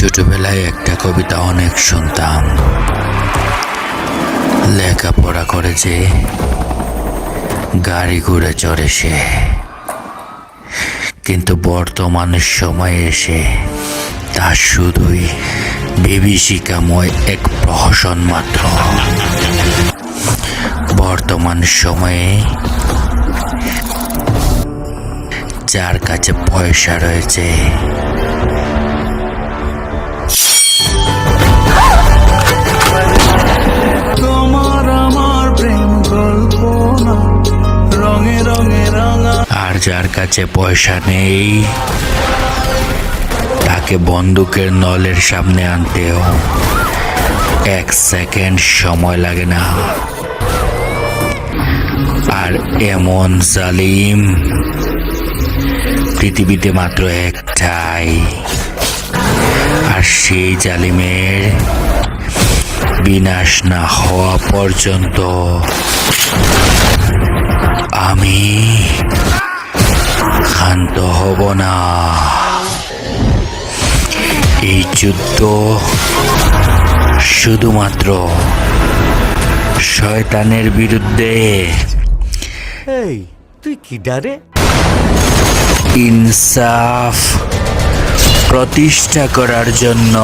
ছোটবেলায় একটা কবিতা অনেক শুনতাম। লেখাপড়া করে যে গাড়ি ঘুরে চড়ে সে। কিন্তু বর্তমান সময়ে এসে তা শুধুই বিভীষিকাময় এক প্রহসন মাত্র। বর্তমান সময়ে যার কাছে পয়সা রয়েছে যার কাছে পয়সা নেই, তাকে বন্দুকের নলের সামনে আনতেও এক সেকেন্ড সময় লাগে না। আর এমন জালিম পৃথিবীতে মাত্র একটাই। আর সেই জালিমের বিনাশ না হওয়া পর্যন্ত ক্ষান্ত হব না। এই যুদ্ধ শুধুমাত্র শয়তানের বিরুদ্ধে। এই তুই কি ডারে? ইনসাফ প্রতিষ্ঠা করার জন্য।